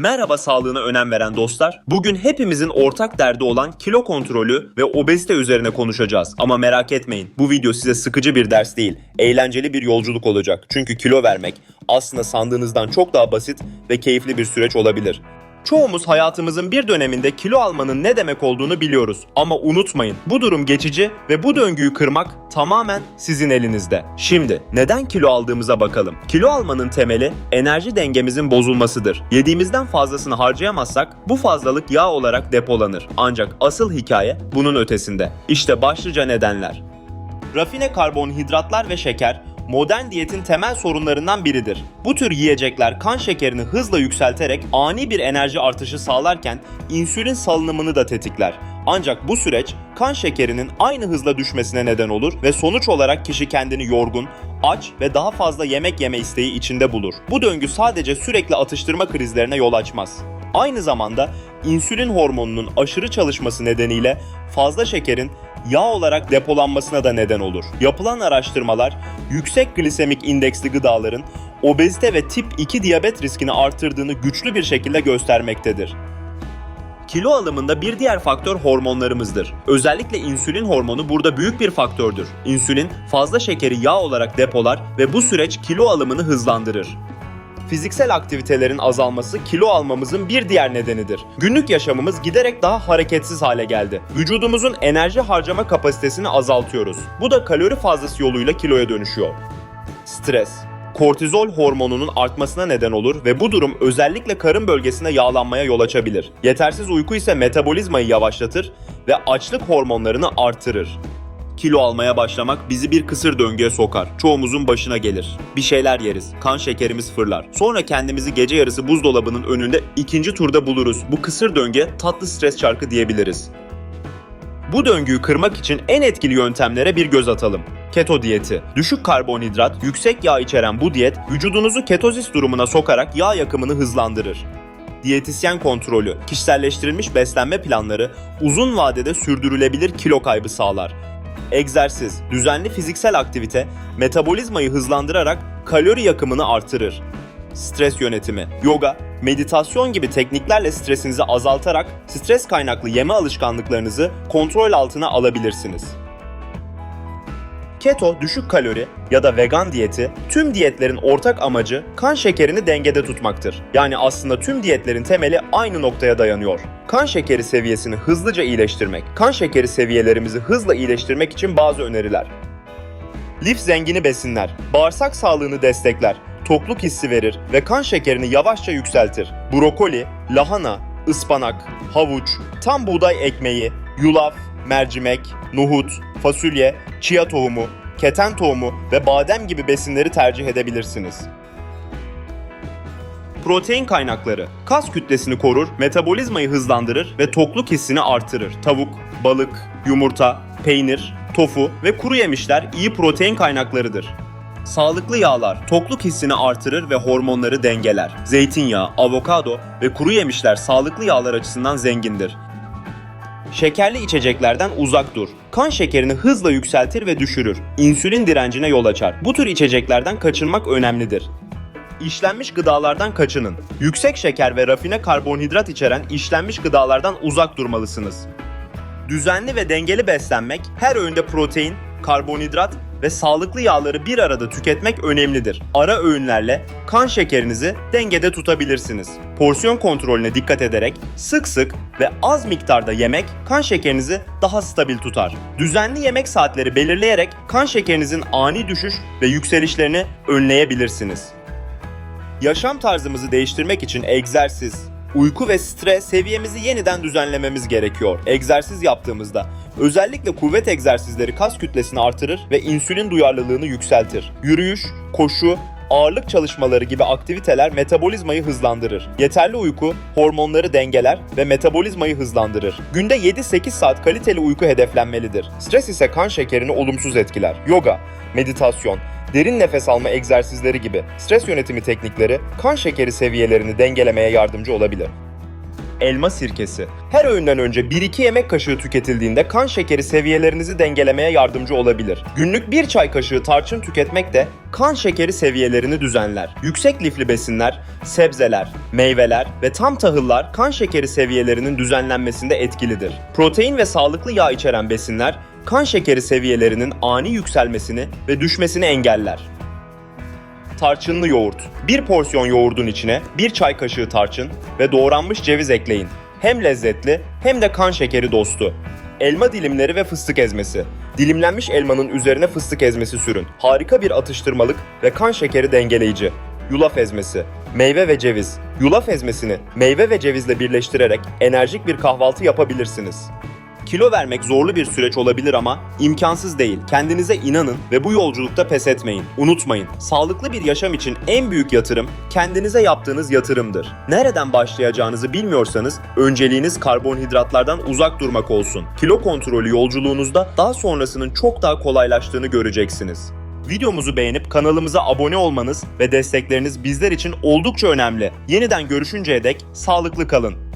Merhaba sağlığına önem veren dostlar. Bugün hepimizin ortak derdi olan kilo kontrolü ve obezite üzerine konuşacağız. Ama merak etmeyin bu video size sıkıcı bir ders değil, eğlenceli bir yolculuk olacak. Çünkü kilo vermek aslında sandığınızdan çok daha basit ve keyifli bir süreç olabilir. Çoğumuz hayatımızın bir döneminde kilo almanın ne demek olduğunu biliyoruz. Ama unutmayın bu durum geçici ve bu döngüyü kırmak tamamen sizin elinizde. Şimdi neden kilo aldığımıza bakalım. Kilo almanın temeli enerji dengemizin bozulmasıdır. Yediğimizden fazlasını harcayamazsak bu fazlalık yağ olarak depolanır. Ancak asıl hikaye bunun ötesinde. İşte başlıca nedenler. Rafine karbonhidratlar ve şeker modern diyetin temel sorunlarından biridir. Bu tür yiyecekler kan şekerini hızla yükselterek ani bir enerji artışı sağlarken insülin salınımını da tetikler. Ancak bu süreç kan şekerinin aynı hızla düşmesine neden olur ve sonuç olarak kişi kendini yorgun, aç ve daha fazla yemek yeme isteği içinde bulur. Bu döngü sadece sürekli atıştırma krizlerine yol açmaz. Aynı zamanda insülin hormonunun aşırı çalışması nedeniyle fazla şekerin yağ olarak depolanmasına da neden olur. Yapılan araştırmalar yüksek glisemik indeksli gıdaların obezite ve tip 2 diyabet riskini artırdığını güçlü bir şekilde göstermektedir. Kilo alımında bir diğer faktör hormonlarımızdır. Özellikle insülin hormonu burada büyük bir faktördür. İnsülin fazla şekeri yağ olarak depolar ve bu süreç kilo alımını hızlandırır. Fiziksel aktivitelerin azalması kilo almamızın bir diğer nedenidir. Günlük yaşamımız giderek daha hareketsiz hale geldi. Vücudumuzun enerji harcama kapasitesini azaltıyoruz. Bu da kalori fazlası yoluyla kiloya dönüşüyor. Stres kortizol hormonunun artmasına neden olur ve bu durum özellikle karın bölgesinde yağlanmaya yol açabilir. Yetersiz uyku ise metabolizmayı yavaşlatır ve açlık hormonlarını artırır. Kilo almaya başlamak bizi bir kısır döngüye sokar. Çoğumuzun başına gelir. Bir şeyler yeriz. Kan şekerimiz fırlar. Sonra kendimizi gece yarısı buzdolabının önünde ikinci turda buluruz. Bu kısır döngüye tatlı stres çarkı diyebiliriz. Bu döngüyü kırmak için en etkili yöntemlere bir göz atalım. Keto diyeti. Düşük karbonhidrat, yüksek yağ içeren bu diyet vücudunuzu ketozis durumuna sokarak yağ yakımını hızlandırır. Diyetisyen kontrolü, kişiselleştirilmiş beslenme planları uzun vadede sürdürülebilir kilo kaybı sağlar. Egzersiz, düzenli fiziksel aktivite metabolizmayı hızlandırarak kalori yakımını artırır. Stres yönetimi, yoga, meditasyon gibi tekniklerle stresinizi azaltarak stres kaynaklı yeme alışkanlıklarınızı kontrol altına alabilirsiniz. Keto düşük kalori ya da vegan diyeti tüm diyetlerin ortak amacı kan şekerini dengede tutmaktır. Yani aslında tüm diyetlerin temeli aynı noktaya dayanıyor. Kan şekeri seviyesini hızlıca iyileştirmek. Kan şekeri seviyelerimizi hızla iyileştirmek için bazı öneriler. Lif zengini besinler, bağırsak sağlığını destekler, tokluk hissi verir ve kan şekerini yavaşça yükseltir. Brokoli, lahana, ıspanak, havuç, tam buğday ekmeği, yulaf, mercimek, nohut, fasulye, chia tohumu, keten tohumu ve badem gibi besinleri tercih edebilirsiniz. Protein kaynakları kas kütlesini korur, metabolizmayı hızlandırır ve tokluk hissini artırır. Tavuk, balık, yumurta, peynir, tofu ve kuru yemişler iyi protein kaynaklarıdır. Sağlıklı yağlar tokluk hissini artırır ve hormonları dengeler. Zeytinyağı, avokado ve kuru yemişler sağlıklı yağlar açısından zengindir. Şekerli içeceklerden uzak dur. Kan şekerini hızla yükseltir ve düşürür. İnsülin direncine yol açar. Bu tür içeceklerden kaçınmak önemlidir. İşlenmiş gıdalardan kaçının. Yüksek şeker ve rafine karbonhidrat içeren işlenmiş gıdalardan uzak durmalısınız. Düzenli ve dengeli beslenmek, her öğünde protein, karbonhidrat ve sağlıklı yağları bir arada tüketmek önemlidir. Ara öğünlerle kan şekerinizi dengede tutabilirsiniz. Porsiyon kontrolüne dikkat ederek sık sık ve az miktarda yemek kan şekerinizi daha stabil tutar. Düzenli yemek saatleri belirleyerek kan şekerinizin ani düşüş ve yükselişlerini önleyebilirsiniz. Yaşam tarzımızı değiştirmek için egzersiz, uyku ve stres seviyemizi yeniden düzenlememiz gerekiyor. Egzersiz yaptığımızda özellikle kuvvet egzersizleri kas kütlesini artırır ve insülin duyarlılığını yükseltir. Yürüyüş, koşu, ağırlık çalışmaları gibi aktiviteler metabolizmayı hızlandırır. Yeterli uyku hormonları dengeler ve metabolizmayı hızlandırır. Günde 7-8 saat kaliteli uyku hedeflenmelidir. Stres ise kan şekerini olumsuz etkiler. Yoga, meditasyon, derin nefes alma egzersizleri gibi stres yönetimi teknikleri kan şekeri seviyelerini dengelemeye yardımcı olabilir. Elma sirkesi. Her öğünden önce 1-2 yemek kaşığı tüketildiğinde kan şekeri seviyelerinizi dengelemeye yardımcı olabilir. Günlük 1 çay kaşığı tarçın tüketmek de kan şekeri seviyelerini düzenler. Yüksek lifli besinler, sebzeler, meyveler ve tam tahıllar kan şekeri seviyelerinin düzenlenmesinde etkilidir. Protein ve sağlıklı yağ içeren besinler kan şekeri seviyelerinin ani yükselmesini ve düşmesini engeller. Tarçınlı yoğurt. Bir porsiyon yoğurdun içine bir çay kaşığı tarçın ve doğranmış ceviz ekleyin. Hem lezzetli hem de kan şekeri dostu. Elma dilimleri ve fıstık ezmesi. Dilimlenmiş elmanın üzerine fıstık ezmesi sürün. Harika bir atıştırmalık ve kan şekeri dengeleyici. Yulaf ezmesi. Meyve ve ceviz. Yulaf ezmesini meyve ve cevizle birleştirerek enerjik bir kahvaltı yapabilirsiniz. Kilo vermek zorlu bir süreç olabilir ama imkansız değil. Kendinize inanın ve bu yolculukta pes etmeyin. Unutmayın, sağlıklı bir yaşam için en büyük yatırım kendinize yaptığınız yatırımdır. Nereden başlayacağınızı bilmiyorsanız önceliğiniz karbonhidratlardan uzak durmak olsun. Kilo kontrolü yolculuğunuzda daha sonrasının çok daha kolaylaştığını göreceksiniz. Videomuzu beğenip kanalımıza abone olmanız ve destekleriniz bizler için oldukça önemli. Yeniden görüşünceye dek sağlıklı kalın.